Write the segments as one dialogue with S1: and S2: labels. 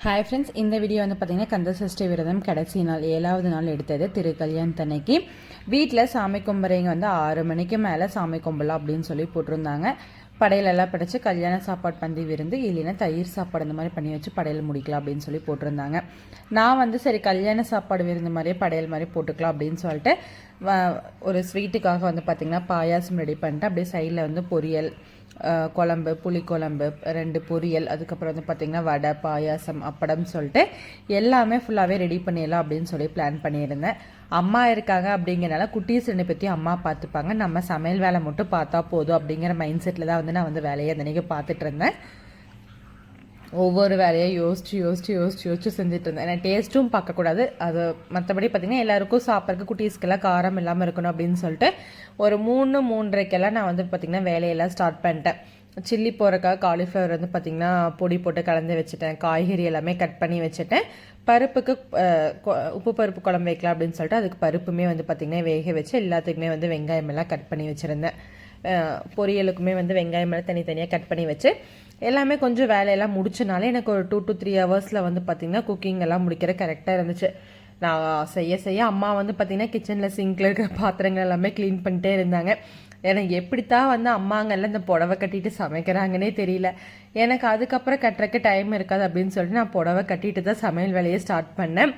S1: Hi friends இந்த video வந்து பார்த்தீங்கன்னா கந்த சஷ்டி விரதம் கடைசி நாள் ஏழாவது நாள் எடுத்தது திரு கல்யாணத்தன்னைக்கு. வீட்டில் சாமி கும்புறவங்க வந்து ஆறு மணிக்கு மேலே சாமி கும்பலாம் அப்படின்னு சொல்லி போட்டிருந்தாங்க. படையலெல்லாம் படைச்சு கல்யாண சாப்பாடு பந்தி விருந்து இல்லைன்னா தயிர் சாப்பாடு இந்த மாதிரி பண்ணி வச்சு படையல் முடிக்கலாம் அப்படின்னு சொல்லி போட்டிருந்தாங்க. நான் வந்து சரி கல்யாண சாப்பாடு விருந்து மாதிரியே படையல் மாதிரி போட்டுக்கலாம் அப்படின்னு சொல்லிட்டு வ- ஒரு ஸ்வீட்டுக்காக வந்து பார்த்திங்கன்னா பாயாசம் ரெடி பண்ணிட்டு அப்படியே சைடில் வந்து பொரியல் குழம்பு புளிக்குழம்பு ரெண்டு பொரியல் அதுக்கப்புறம் வந்து பார்த்திங்கன்னா வடை பாயாசம் அப்படம் சொல்லிட்டு எல்லாமே ஃபுல்லாகவே ரெடி பண்ணிடலாம் அப்படின்னு சொல்லி பிளான் பண்ணியிருந்தேன். அம்மா இருக்காங்க அப்படிங்கிறனால குட்டீஸ் ரெண்டு பற்றி அம்மா பார்த்துப்பாங்க. நம்ம சமையல் வேலை மட்டும் பார்த்தா போதும் அப்படிங்கிற மைண்ட் செட்டில் தான் வந்து நான் வந்து வேலையை அன்றைக்கி பார்த்துட்டு இருந்தேன். ஒவ்வொரு வேலையை யோசிச்சு யோசிச்சு யோசிச்சு யோசிச்சு செஞ்சுட்டு இருந்தேன். ஏன்னா டேஸ்ட்டும் பார்க்கக்கூடாது. அது மற்றபடி பார்த்திங்கன்னா எல்லாருக்கும் சாப்பிட்றதுக்கு குட்டீஸ்க்கெல்லாம் காரம் இல்லாமல் இருக்கணும் அப்படின்னு சொல்லிட்டு ஒரு மூணு மூன்றரைக்கெல்லாம் நான் வந்து பார்த்திங்கன்னா வேலையெல்லாம் ஸ்டார்ட் பண்ணிட்டேன். சில்லி போகிறக்காக காலிஃப்ளவர் வந்து பார்த்திங்கன்னா பொடி போட்டு கலந்து வச்சுட்டேன். காய்கறி எல்லாமே கட் பண்ணி வச்சுட்டேன். பருப்புக்கு கொ- உப்பு பருப்பு குழம்பு வைக்கலாம் அப்படின்னு சொல்லிட்டு அதுக்கு பருப்புமே வந்து பார்த்திங்கன்னா வேக வச்சு எல்லாத்துக்குமே வந்து வெங்காயம் எல்லாம் கட் பண்ணி வச்சுருந்தேன். பொரியலுக்குமே வந்து வெங்காயம் எல்லாம் தனித்தனியாக கட் பண்ணி வச்சு எல்லாமே கொஞ்சம் வேலையெல்லாம் முடிச்சனால எனக்கு ஒரு டூ டு த்ரீ ஹவர்ஸில் வந்து பார்த்திங்கன்னா குக்கிங் எல்லாம் முடிக்கிற கரெக்டாக இருந்துச்சு. நான் செய்ய செய்ய அம்மா வந்து பார்த்திங்கன்னா கிச்சனில் சிங்கில் இருக்கிற பாத்திரங்கள் எல்லாமே க்ளீன் பண்ணிட்டே இருந்தாங்க. எனக்கு எப்படித்தான் வந்து அம்மாங்கெல்லாம் இந்த புடவை கட்டிட்டு சமைக்கிறாங்கன்னே தெரியல. எனக்கு அதுக்கப்புறம் கட்டுறக்கு டைம் இருக்காது அப்படின்னு சொல்லிட்டு நான் புடவை கட்டிட்டு தான் சமையல் வேலையை ஸ்டார்ட் பண்ணேன்.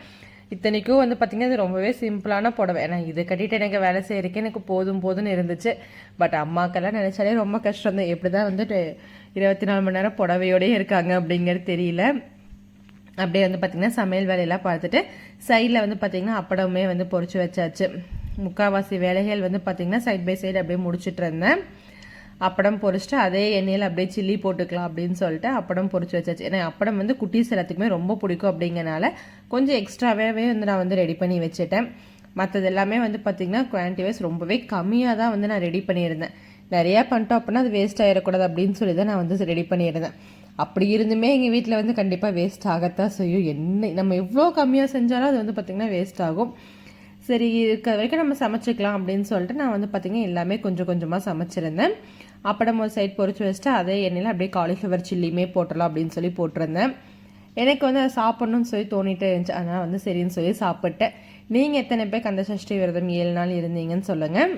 S1: இத்தனைக்கும் வந்து பார்த்திங்கன்னா இது ரொம்பவே சிம்பிளான புடவை. ஏன்னா இதை கட்டிட்டு எனக்கு வேலை செய்யறதுக்கு எனக்கு போதும் போதும்னு இருந்துச்சு. பட் அம்மாக்கெல்லாம் நினச்சாலே ரொம்ப கஷ்டம் தான் எப்படி தான் வந்துட்டு இருபத்தி நாலு மணி நேரம் புடவையோடயே இருக்காங்க அப்படிங்கிறது தெரியல. அப்படியே வந்து பார்த்திங்கன்னா சமையல் வேலையெல்லாம் பார்த்துட்டு சைடில் வந்து பார்த்திங்கன்னா அப்படமே வந்து பொறிச்சு வச்சாச்சு. முக்கால்வாசி வேலைகள் வந்து பார்த்திங்கன்னா சைட் பை சைடு அப்படியே முடிச்சுட்டு இருந்தேன். அப்படம் பொரிச்சிட்டு அதே எண்ணெயில் அப்படியே சில்லி போட்டுக்கலாம் அப்படின்னு சொல்லிட்டு அப்படம் பொரிச்சு வச்சாச்சு. ஏன்னா அப்படம் வந்து குட்டீஸ் எல்லாத்துக்குமே ரொம்ப பிடிக்கும் அப்படிங்கிறனால கொஞ்சம் எக்ஸ்ட்ராவே வந்து நான் வந்து ரெடி பண்ணி வச்சுட்டேன். மற்றது எல்லாமே வந்து பார்த்திங்கன்னா குவான்டிவைஸ் வைஸ் ரொம்பவே கம்மியாக தான் வந்து நான் ரெடி பண்ணியிருந்தேன். நிறையா பண்ணிட்டோம் அப்படின்னா அது வேஸ்ட் ஆகிடக்கூடாது அப்படின்னு சொல்லி தான் நான் வந்து ரெடி பண்ணியிருந்தேன். அப்படி இருந்துமே எங்கள் வீட்டில் வந்து கண்டிப்பாக வேஸ்ட் ஆகத்தான் செய்யும். என்ன நம்ம எவ்வளோ கம்மியாக செஞ்சாலும் அது வந்து பார்த்திங்கன்னா வேஸ்ட் ஆகும். சரி இருக்கிற வரைக்கும் நம்ம சமைச்சிக்கலாம் அப்படின்னு சொல்லிட்டு நான் வந்து பார்த்திங்கன்னா எல்லாமே கொஞ்சம் கொஞ்சமாக சமைச்சிருந்தேன். அப்படம் ஒரு சைட் பொறிச்சு வச்சுட்டு அதே எண்ணெயில் அப்படியே காலிஃப்ளவர் சில்லியுமே போட்டலாம் அப்படின்னு சொல்லி போட்டிருந்தேன். எனக்கு வந்து அதை சாப்பிட்ணுன்னு சொல்லி தோணிட்டே இருந்துச்சு. அதனால் வந்து சரின்னு சொல்லி சாப்பிட்டேன். நீங்கள் எத்தனை பேர் கந்த சஷ்டி விரதம் ஏழு நாள் இருந்தீங்கன்னு சொல்லுங்கள்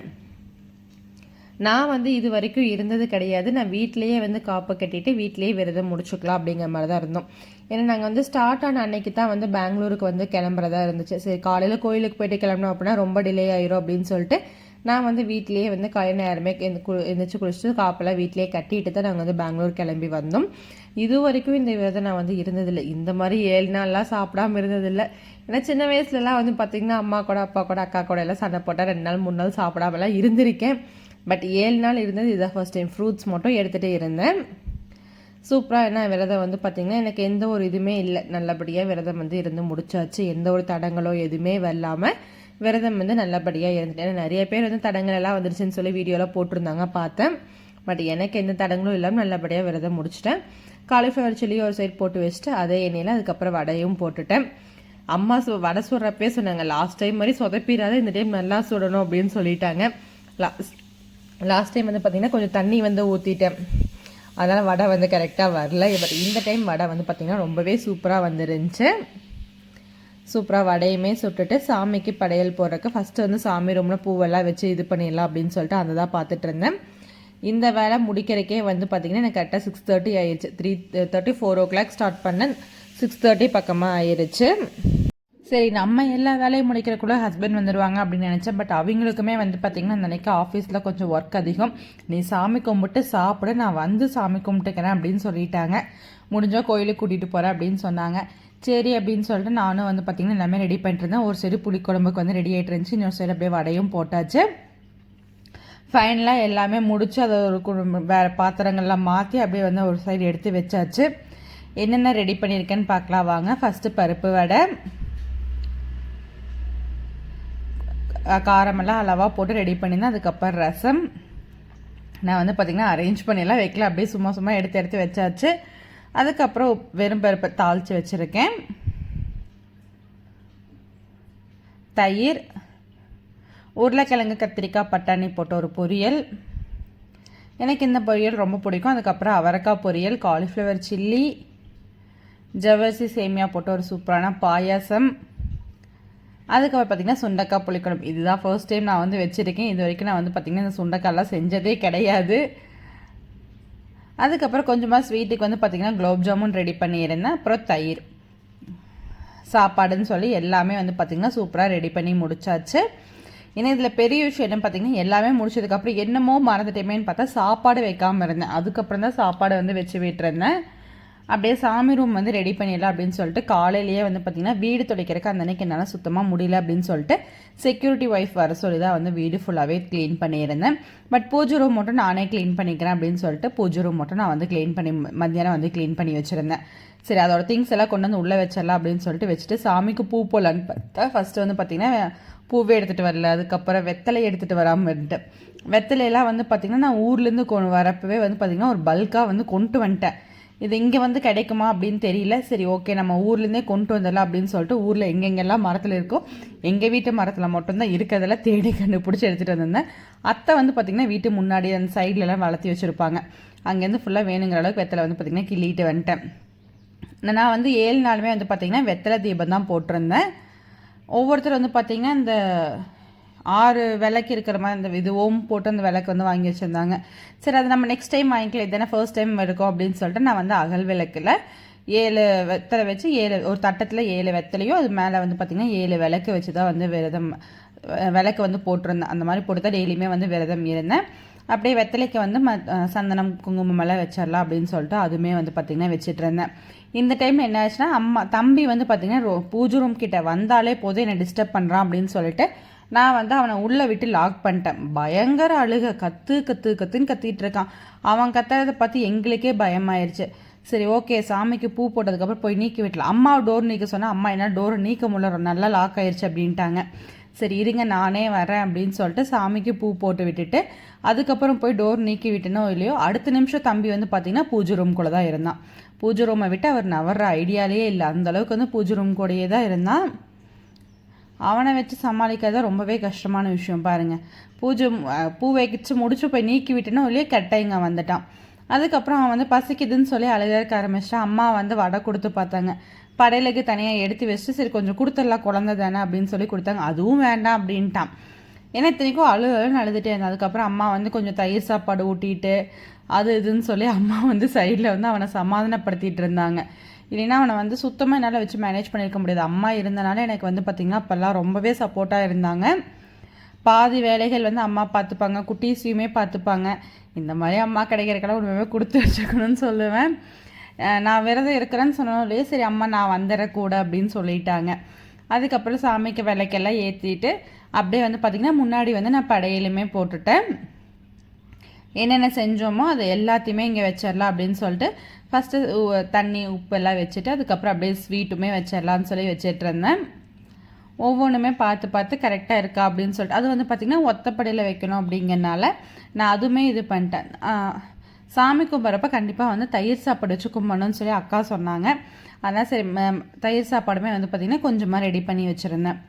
S1: நான் வந்து இது வரைக்கும் இருந்தது கிடையாது. நான் வீட்டிலேயே வந்து காப்பு கட்டிட்டு வீட்டிலேயே விரதம் முடிச்சுக்கலாம் அப்படிங்கிற மாதிரி தான் இருந்தோம். ஏன்னா நாங்கள் வந்து ஸ்டார்ட் ஆன அன்னைக்கு தான் வந்து பெங்களூருக்கு வந்து கிளம்புறதா இருந்துச்சு. சரி காலையில் கோயிலுக்கு போயிட்டு கிளம்பணும் அப்படின்னா ரொம்ப டிலே ஆயிரும் அப்படின்னு சொல்லிட்டு நான் வந்து வீட்டிலேயே வந்து காலை நேரமே எந்த கு எந்திரிச்சு குளிச்சுட்டு காப்பெல்லாம் வீட்லேயே கட்டிட்டு தான் நாங்கள் வந்து பெங்களூர் கிளம்பி வந்தோம். இது வரைக்கும் இந்த விரதம் நான் வந்து இருந்ததில்லை. இந்த மாதிரி ஏழு நாள்லாம் சாப்பிடாம இருந்ததில்லை. ஏன்னா சின்ன வயசுலலாம் வந்து பார்த்திங்கன்னா அம்மா கூட அப்பா கூட அக்கா கூட எல்லாம் சண்டை போட்டால் ரெண்டு நாள் மூணு நாள் சாப்பிடாமலாம் இருந்திருக்கேன். பட் ஏழு நாள் இருந்தது இதுதான் ஃபர்ஸ்ட் டைம் ஃப்ரூட்ஸ் மட்டும் எடுத்துகிட்டே இருந்தேன். சூப்பராக என்ன விரதம் வந்து பார்த்திங்கன்னா எனக்கு எந்த ஒரு இதுவுமே இல்லை. நல்லபடியாக விரதம் வந்து இருந்து முடிச்சாச்சு. எந்த ஒரு தடங்களோ எதுவுமே வரலாமல் விரதம் வந்து நல்லபடியாக இருந்துட்டேன் நிறைய பேர் வந்து தடங்கள் எல்லாம் வந்துருச்சுன்னு சொல்லி வீடியோலாம் போட்டிருந்தாங்க பார்த்தேன். பட் எனக்கு எந்த தடங்களும் இல்லாமல் நல்லபடியாக விரதம் முடிச்சிட்டேன். காலிஃப்ளவர் சில்லி ஒரு சைடு போட்டு வச்சுட்டு அதே எண்ணெயில் அதுக்கப்புறம் வடையும் போட்டுட்டேன். அம்மா சு வடை சுடுறப்பே சொன்னாங்க லாஸ்ட் டைம் மாதிரி சொதப்பிடாத இந்த டைம் நல்லா சுடணும் அப்படின்னு சொல்லிட்டாங்க. லாஸ்ட் லாஸ்ட் டைம் வந்து பார்த்திங்கன்னா கொஞ்சம் தண்ணி வந்து ஊற்றிட்டேன் அதனால் வடை வந்து கரெக்டாக வரல. பட் இந்த டைம் வடை வந்து பார்த்திங்கன்னா ரொம்பவே சூப்பராக வந்துருந்துச்சு. சூப்பராக வடையுமே சுட்டுட்டு சாமிக்கு படையல் போடுறக்கு ஃபஸ்ட்டு வந்து சாமி ரூமில் பூவெல்லாம் வச்சு இது பண்ணிடலாம் அப்படின்னு சொல்லிட்டு அந்த தான் பார்த்துட்டு இருந்தேன். இந்த வேலை முடிக்கிறக்கே வந்து பார்த்திங்கன்னா எனக்கு கரெக்டாக சிக்ஸ் தேர்ட்டி ஆயிடுச்சு three thirty four o'clock start பண்ணேன். சிக்ஸ் தேர்ட்டி பக்கமாக ஆயிடுச்சு சரி நம்ம எல்லா வேலையும் முடிக்கிறக்குள்ள ஹஸ்பண்ட் வந்துடுவாங்க அப்படின்னு நினச்சேன். பட் அவங்களுக்குமே வந்து பார்த்திங்கன்னா அந்த அன்றைக்கி ஆஃபீஸில் கொஞ்சம் ஒர்க் அதிகம். நீ சாமி கும்பிட்டு சாப்பிட நான் வந்து சாமி கும்பிட்டுக்கிறேன் அப்படின்னு சொல்லிட்டாங்க. முடிஞ்சால் கோயிலுக்கு கூட்டிகிட்டு போகிறேன் அப்படின்னு சொன்னாங்க. சரி அப்படின்னு சொல்லிட்டு நானும் வந்து பார்த்திங்கன்னா எல்லாமே ரெடி பண்ணிட்டு இருந்தேன் ஒரு சைடு புளிக்குழம்புக்கு வந்து ரெடி ஆகிட்டு இருந்துச்சு. இன்னொரு சைடு அப்படியே வடையும் போட்டாச்சு. ஃபைனலாக எல்லாமே முடித்து அதை ஒரு கு- வேறு பாத்திரங்கள்லாம் மாற்றி அப்படியே வந்து ஒரு சைடு எடுத்து வச்சாச்சு. என்னென்ன ரெடி பண்ணியிருக்கேன்னு பார்க்கலாம் வாங்க. ஃபஸ்ட்டு பருப்பு வடை. காரமெல்லாம் அளவாக போட்டு ரெடி பண்ணியிருந்தேன். அதுக்கப்புறம் ரசம். நான் வந்து பார்த்திங்கன்னா அரேஞ்ச் பண்ணியெல்லாம் வைக்கல. அப்படியே சும்மா சும்மா எடுத்து எடுத்து வச்சாச்சு. அதுக்கப்புறம் வெறும் பருப்பை தாளித்து வச்சுருக்கேன். தயிர் உருளைக்கிழங்கு கத்திரிக்காய் பட்டாணி போட்ட ஒரு பொரியல். எனக்கு இந்த பொரியல் ரொம்ப பிடிக்கும். அதுக்கப்புறம் அவரைக்காய் பொரியல் காலிஃப்ளவர் சில்லி
S2: ஜவர்சி சேமியா போட்டு ஒரு சூப்பரான பாயாசம். அதுக்கப்புறம் பார்த்திங்கன்னா சுண்டக்காய் புளிக்குழம்பு. இதுதான் ஃபர்ஸ்ட் டைம் நான் வந்து வச்சுருக்கேன். இது வரைக்கும் நான் வந்து பார்த்திங்கன்னா இந்த சுண்டக்காய்லாம் செஞ்சதே கிடையாது. அதுக்கப்புறம் கொஞ்சமாக ஸ்வீட்டுக்கு வந்து பார்த்திங்கன்னா குலோப் ஜாமுன் ரெடி பண்ணியிருந்தேன் அப்புறம் தயிர். சாப்பாடுன்னு சொல்லி எல்லாமே வந்து பார்த்திங்கன்னா சூப்பராக ரெடி பண்ணி முடிச்சாச்சு. ஏன்னா இதில் பெரிய விஷயம் என்ன பார்த்தீங்கன்னா எல்லாமே முடிச்சதுக்கப்புறம் என்னமோ மறந்துட்டேமேன்னு பார்த்தா சாப்பாடு வைக்காமல் இருந்தேன். அதுக்கப்புறம் தான் சாப்பாடு வந்து வச்சு விட்டுருந்தேன். அப்படியே சாமி ரூம் வந்து ரெடி பண்ணிடலாம் அப்படின்னு சொல்லிட்டு காலையிலேயே வந்து பார்த்திங்கன்னா வீடு துடைக்கிறதுக்கு அந்த அன்றைக்கி என்னால் சுத்தமாக முடியல அப்படின்னு சொல்லிட்டு செக்யூரிட்டி ஒய்ஃப் வர சொல்லி தான் வந்து வீடு ஃபுல்லாகவே க்ளீன் பண்ணியிருந்தேன். பட் பூஜை ரூம் மட்டும் நானே க்ளீன் பண்ணிக்கிறேன் அப்படின்னு சொல்லிட்டு பூஜை ரூம் மட்டும் நான் வந்து க்ளீன் பண்ணி மத்தியானம் வந்து க்ளீன் பண்ணி வச்சுருந்தேன். சரி அதோட திங்ஸ் எல்லாம் கொண்டு வந்து உள்ளே வச்சிடலாம் அப்படின்னு சொல்லிட்டு வச்சுட்டு சாமிக்கு பூ போடலான்னு பார்த்தா ஃபஸ்ட்டு வந்து பார்த்திங்கன்னா பூவே எடுத்துகிட்டு வரல. அதுக்கப்புறம் வெத்தலை எடுத்துகிட்டு வராமல் இருந்துட்டு. வெத்தலையெல்லாம் வந்து பார்த்திங்கன்னா நான் ஊர்லேருந்து கொண்டு வரப்பவே வந்து பார்த்திங்கன்னா ஒரு பல்காக வந்து கொண்டு வந்துட்டேன். இது இங்கே வந்து கிடைக்குமா அப்படின்னு தெரியல. சரி ஓகே நம்ம ஊர்லேருந்தே கொண்டு வந்துடலாம் அப்படின்னு சொல்லிட்டு ஊரில் எங்கெங்கெல்லாம் மரத்தில் இருக்கோ எங்கள் வீட்டு மரத்தில் மட்டும்தான் இருக்கிறதெல்லாம் தேடி கண்டுபிடிச்சி எடுத்துகிட்டு வந்திருந்தேன். அத்தை வந்து பார்த்திங்கன்னா வீட்டு முன்னாடி அந்த சைட்லலாம் வளர்த்தி வச்சுருப்பாங்க. அங்கேருந்து ஃபுல்லாக வேணுங்கிற அளவுக்கு வெத்தலை வந்து பார்த்திங்கன்னா கிள்ளிட்டு வந்துட்டேன். நான் வந்து ஏழு நாளுமே வந்து பார்த்திங்கன்னா வெத்தலை தீபம் தான் போட்டிருந்தேன். ஒவ்வொருத்தர் வந்து பார்த்திங்கன்னா இந்த ஆறு விளக்கு இருக்கிற மாதிரி அந்த இது ஓம் போட்டு அந்த விளக்கு வந்து வாங்கி வச்சுருந்தாங்க. சரி அது நம்ம நெக்ஸ்ட் டைம் வாங்கிக்கலாம். இதுதானே ஃபர்ஸ்ட் டைம் இருக்கும் அப்படின்னு சொல்லிட்டு நான் வந்து அகல் விளக்கில் ஏழு வெத்தலை வச்சு ஏழு ஒரு தட்டத்தில் ஏழு வெத்தலையும் அது மேலே வந்து பார்த்திங்கன்னா ஏழு விளக்கு வச்சு தான் வந்து விரதம் விளக்கு வந்து போட்டிருந்தேன். அந்த மாதிரி போட்டு தான் டெய்லியுமே வந்து விரதம் இருந்தேன். அப்படியே வெத்தலைக்கு வந்து ம சந்தனம் குங்குமம் எல்லாம் வச்சிடலாம் அப்படின்னு சொல்லிட்டு அதுவுமே வந்து பார்த்திங்கன்னா வச்சுட்டு இருந்தேன். இந்த டைம் என்ன ஆச்சுன்னா அம்மா தம்பி வந்து பார்த்திங்கன்னா பூஜை ரூம் கிட்ட வந்தாலே போதும் என்னை டிஸ்டர்ப் பண்ணுறான் அப்படின்னு சொல்லிட்டு நான் வந்து அவனை உள்ளே விட்டு லாக் பண்ணிட்டேன். பயங்கர அழுக கத்து கத்து கத்துன்னு கத்திட்டு இருக்கான். அவன் கத்துறதை பார்த்து எங்களுக்கே பயமாயிருச்சு. சரி ஓகே சாமிக்கு பூ போட்டதுக்கப்புறம் போய் நீக்கி விட்டலாம். அம்மா டோர் நீக்க சொன்னால் அம்மா என்ன டோர் நீக்க முடியல நல்லா லாக் ஆயிடுச்சு அப்படின்ட்டாங்க. சரி இருங்க நானே வரேன் அப்படின்னு சொல்லிட்டு சாமிக்கு பூ போட்டு விட்டுட்டு அதுக்கப்புறம் போய் டோர் நீக்கி விட்டனோ இல்லையோ அடுத்த நிமிஷம் தம்பி வந்து பார்த்தீங்கன்னா பூஜை ரூம்குள்ளே தான் இருந்தான். பூஜை ரூமை விட்டு அவர் நவர்ற ஐடியாலேயே இல்லை. அந்தளவுக்கு வந்து பூஜை ரூம் கூடயே தான் இருந்தான். அவனை வச்சு சமாளிக்கிறது ரொம்பவே கஷ்டமான விஷயம் பாருங்கள் பூஜை பூ வைக்கிச்சு முடிச்சு போய் நீக்கி விட்டேனோ ஒளியே கெட்டைங்க வந்துட்டான். அதுக்கப்புறம் அவன் வந்து பசிக்குதுன்னு சொல்லி அழுகிறக்க ஆரம்பிச்சிட்டான். அம்மா வந்து வடை கொடுத்து பார்த்தாங்க. படையலுக்கு தனியாக எடுத்து வச்சுட்டு சரி கொஞ்சம் கொடுத்துடலாம் குழந்த தானே அப்படின்னு சொல்லி கொடுத்தாங்க. அதுவும் வேண்டாம் அப்படின்ட்டான். ஏன்னா இத்தனைக்கும் அழு அழுன்னு அழுதுகிட்டே இருந்தேன். அதுக்கப்புறம் அம்மா வந்து கொஞ்சம் தயிர் சாப்பாடு ஊட்டிட்டு அது இதுன்னு சொல்லி அம்மா வந்து சைடில் வந்து அவனை சமாதானப்படுத்திட்டு இருந்தாங்க. இல்லைன்னா அவனை வந்து சுத்தமாக என்னால் வச்சு மேனேஜ் பண்ணியிருக்க முடியாது. அம்மா இருந்தனால எனக்கு வந்து பார்த்திங்கன்னா அப்போல்லாம் ரொம்பவே சப்போர்ட்டாக இருந்தாங்க. பாதி வேலைகள் வந்து அம்மா பார்த்துப்பாங்க குட்டீஸையுமே பார்த்துப்பாங்க இந்த மாதிரி அம்மா கிடைக்கிறக்கெல்லாம் உண்மையுமே கொடுத்து வச்சுக்கணும்னு சொல்லுவேன். நான் விரதம் இருக்கிறேன்னு சொன்னாலும் இல்லையே சரி அம்மா நான் வந்துடக்கூட அப்படின்னு சொல்லிட்டாங்க. அதுக்கப்புறம் சாமிக்கு விலைக்கெல்லாம் ஏற்றிட்டு அப்படியே வந்து பார்த்திங்கன்னா முன்னாடி வந்து நான் படையிலுமே போட்டுட்டேன். என்னென்ன செஞ்சோமோ அது எல்லாத்தையுமே இங்கே வச்சிடலாம் அப்படின்னு சொல்லிட்டு ஃபஸ்ட்டு தண்ணி உப்பு எல்லாம் வச்சுட்டு அதுக்கப்புறம் அப்படியே ஸ்வீட்டுமே வச்சிடலான்னு சொல்லி வச்சுட்டு இருந்தேன். ஒவ்வொன்றுமே பார்த்து பார்த்து கரெக்டாக இருக்கா அப்படின்னு சொல்லிட்டு அது வந்து பார்த்திங்கன்னா ஒத்தப்படையில் வைக்கணும் அப்படிங்கிறனால நான் அதுவுமே இது பண்ணிட்டேன். சாமி கும்பிட்றப்ப கண்டிப்பாக வந்து தயிர் சாப்பாடு வச்சு கும்பிடணும்னு சொல்லி அக்கா சொன்னாங்க. அதான் சரி தயிர் சாப்பாடுமே வந்து பார்த்திங்கன்னா கொஞ்சமாக ரெடி பண்ணி வச்சுருந்தேன்.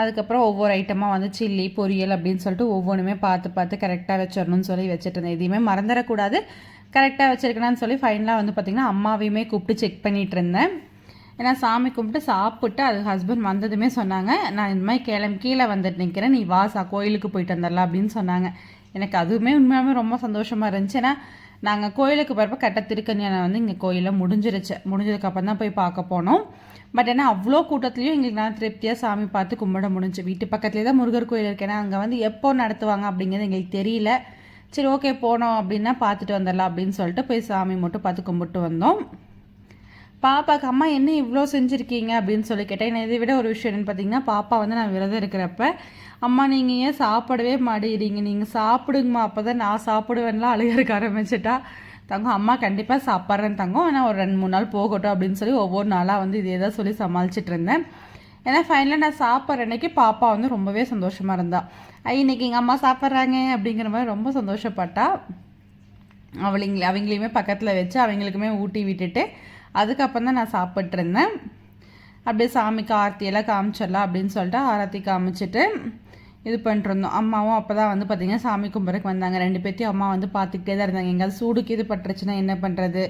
S2: அதுக்கப்புறம் ஒவ்வொரு ஐட்டமாக வந்து சில்லி பொரியல் அப்படின்னு சொல்லிட்டு ஒவ்வொன்றுமே பார்த்து பார்த்து கரெக்டாக வச்சிடணும்னு சொல்லி வச்சுட்டு இருந்தேன் எதையுமே மறந்துடக்கூடாது. கரெக்டாக வச்சுருக்கணும்னு சொல்லி ஃபைனலாக வந்து பார்த்திங்கன்னா அம்மாவையுமே கூப்பிட்டு செக் பண்ணிகிட்டு இருந்தேன். ஏன்னா சாமி கும்பிட்டு சாப்பிட்டு அது ஹஸ்பண்ட் வந்ததுமே சொன்னாங்க. நான் இந்த மாதிரி கிளம்பி கீழே வந்துட்டு நிற்கிறேன் நீ வாசா கோயிலுக்கு போயிட்டு வந்துடலாம் அப்படின்னு சொன்னாங்க. எனக்கு அதுவுமே உண்மையாகவே ரொம்ப சந்தோஷமாக இருந்துச்சு. ஏன்னா நாங்கள் கோயிலுக்கு போகிறப்ப கட்ட திருக்கன்யானை வந்து இங்கே கோயிலில் முடிஞ்சிருச்சு. முடிஞ்சதுக்கப்புறம் தான் போய் பார்க்க போனோம். பட் ஏன்னா அவ்வளோ கூட்டத்துலேயும் எங்களுக்கு நான் திருப்தியாக சாமி பார்த்து கும்பிட முடிஞ்சு வீட்டு பக்கத்துலேயே தான் முருகர் கோயில் இருக்கேன்னா அங்கே வந்து எப்போ நடத்துவாங்க அப்படிங்கிறது எங்களுக்கு தெரியல. சரி ஓகே போனோம் அப்படின்னா பார்த்துட்டு வந்துடலாம் அப்படின்னு சொல்லிட்டு போய் சாமி மட்டும் பார்த்து கும்பிட்டு வந்தோம். பாப்பாவுக்கு அம்மா என்ன இவ்வளோ செஞ்சுருக்கீங்க? அப்படின்னு சொல்லி கேட்டேன். இதை விட ஒரு விஷயம் என்னென்னு பார்த்தீங்கன்னா பாப்பா வந்து நான் விரதம் இருக்கிறப்ப அம்மா நீங்கள் ஏன் சாப்பிடவே மாட்டேங்கிறீங்க? நீங்கள் சாப்பிடுங்கம்மா அப்போ தான் நான் சாப்பிடுவேன்லாம் அழுகிறக்க ஆரம்பிச்சிட்டா. தங்கம் அம்மா கண்டிப்பாக சாப்பிட்றேன் தங்கம். ஆனால் ஒரு ரெண்டு மூணு நாள் போகட்டும் அப்படின்னு சொல்லி ஒவ்வொரு நாளாக வந்து இதே தான் சொல்லி சமாளிச்சிட்டு இருந்தேன். ஏன்னா ஃபைனலாக நான் சாப்பிட்ற அன்னைக்கு பாப்பா வந்து ரொம்பவே சந்தோஷமாக இருந்தா. இன்னைக்கு எங்கள் அம்மா சாப்பிட்றாங்க? அப்படிங்கிற மாதிரி ரொம்ப சந்தோஷப்பட்டா. அவளிங்க அவங்களையுமே பக்கத்தில் வச்சு அவங்களுக்குமே ஊட்டி விட்டுட்டு அதுக்கப்புறம் தான் நான் சாப்பிட்ருந்தேன் அப்படியே சாமிக்கு ஆரத்தியெல்லாம் காமிச்சிடலாம் அப்படின்னு சொல்லிட்டு ஆரத்தி காமிச்சிட்டு இது பண்ணிட்டுருந்தோம். அம்மாவும் அப்போ தான் வந்து பார்த்திங்கன்னா சாமி கும்பிட்றதுக்கு வந்தாங்க. ரெண்டு பேர்த்தையும் அம்மா வந்து பார்த்துக்கிட்டே தான் இருந்தாங்க. எங்கேயாவது சூடுக்கு இது பட்டுருச்சுன்னா என்ன பண்ணுறது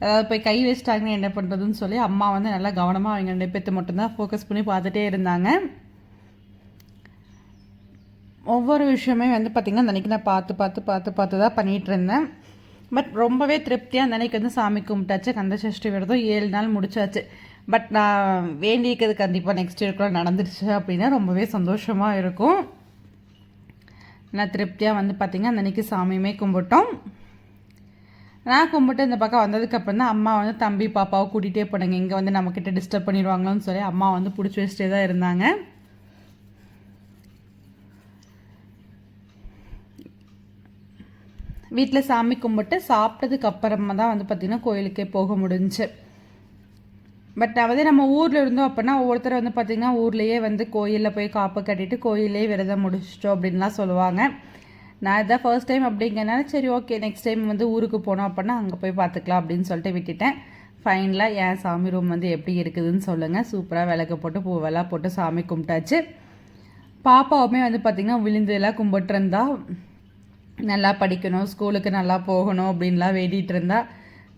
S2: அதாவது போய் கை வச்சிட்டாங்கன்னா என்ன பண்ணுறதுன்னு சொல்லி அம்மா வந்து நல்லா கவனமாக அவங்க ரெண்டு பேர்த்து மட்டும்தான் ஃபோக்கஸ் பண்ணி பார்த்துட்டே இருந்தாங்க. ஒவ்வொரு விஷயமே வந்து பார்த்திங்கன்னா அந்த அன்றைக்கி நான் பார்த்து பார்த்து பார்த்து பார்த்து தான் பண்ணிகிட்டு இருந்தேன் பட் ரொம்பவே திருப்தியாக அந்த அன்றைக்கி வந்து சாமி கும்பிட்டாச்சு. கந்த சஷ்டி விரதம் ஏழு நாள் முடிச்சாச்சு. பட் நான் வேண்டியிருக்கிறது கண்டிப்பாக நெக்ஸ்ட் இயர்க்குள்ள நடந்துருச்சு அப்படின்னா ரொம்பவே சந்தோஷமாக இருக்கும். நான் திருப்தியாக வந்து பார்த்திங்கன்னா அந்த அன்றைக்கி சாமியுமே கும்பிட்டோம். நான் கும்பிட்டு இந்த பக்கம் வந்ததுக்கப்புறம் தான் அம்மா வந்து தம்பி பாப்பாவை கூட்டிகிட்டே போனாங்க. இங்கே வந்து நம்மக்கிட்ட டிஸ்டர்ப் பண்ணிடுவாங்களோன்னு சொல்லி அம்மா வந்து பிடிச்சி வச்சுட்டே தான் இருந்தாங்க. வீட்டில் சாமி கும்பிட்டு சாப்பிட்டதுக்கு அப்புறமா தான் வந்து பார்த்திங்கன்னா கோயிலுக்கே போக முடிஞ்சுச்சு பட் அதாவது நம்ம ஊரில் இருந்தோம் அப்படின்னா ஒவ்வொருத்தர் வந்து பார்த்திங்கன்னா ஊர்லேயே வந்து கோயிலில் போய் காப்பு கட்டிட்டு கோயிலே விரதம் முடிச்சிட்டோம் அப்படின்லாம் சொல்லுவாங்க. நான் இதான் ஃபர்ஸ்ட் டைம் அப்படிங்கிறனால சரி ஓகே நெக்ஸ்ட் டைம் வந்து ஊருக்கு போனோம் அப்படின்னா அங்கே போய் பார்த்துக்கலாம் அப்படின்னு சொல்லிட்டு விட்டுட்டேன். ஃபைனலாக என் சாமி ரூம் வந்து எப்படி இருக்குதுன்னு சொல்லுங்கள் சூப்பராக விளக்கு போட்டு பூவெல்லாம் போட்டு சாமி கும்பிட்டாச்சு. பாப்பாவுமே வந்து பார்த்திங்கன்னா விழுந்தெல்லாம் கும்பிட்டுருந்தா. நல்லா படிக்கணும் ஸ்கூலுக்கு நல்லா போகணும் அப்படின்லாம் வேண்டிகிட்டு இருந்தா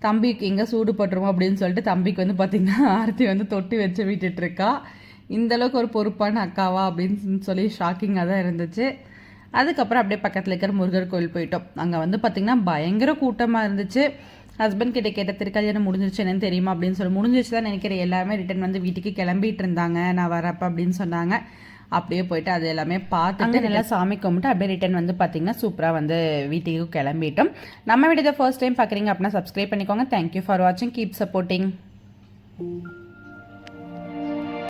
S2: தம்பிக்கு எங்கே சூடு பட்டுருமோ அப்படின்னு சொல்லிட்டு தம்பிக்கு வந்து பார்த்திங்கன்னா ஆர்த்தி வந்து தொட்டு வச்சு விட்டுட்ருக்கா இந்தளவுக்கு ஒரு பொறுப்பான அக்காவா அப்படின்னு சொல்லி ஷாக்கிங்காக தான் இருந்துச்சு. அதுக்கப்புறம் அப்படியே பக்கத்தில் இருக்கிற முருகர் கோயில் போயிட்டோம். அங்கே வந்து பார்த்திங்கன்னா பயங்கர கூட்டமாக இருந்துச்சு. ஹஸ்பண்ட் கிட்ட கேட்ட திருக்கல்யாணம் முடிஞ்சிருச்சு என்னன்னு தெரியுமா அப்படின்னு சொல்லி முடிஞ்சிருச்சு தான் நினைக்கிறேன். எல்லாருமே ரிட்டன் வந்து வீட்டுக்கு கிளம்பிட்டு இருந்தாங்க. நான் வரப்போ அப்படின்னு சொன்னாங்க. அப்படியே போயிட்டு அது எல்லாமே பார்த்துட்டு நல்லா சாமி கும்பிட்டு அப்படியே ரிட்டன் வந்து பார்த்தீங்கன்னா சூப்பராக வந்து வீட்டுக்கு கிளம்பிட்டோம். நம்ம வீடியோ ஃபர்ஸ்ட் டைம் பார்க்குறீங்க அப்படின்னா சப்ஸ்கிரைப் பண்ணிக்கோங்க. தேங்க்யூ ஃபார் வாட்சிங் கீப் சப்போர்ட்டிங்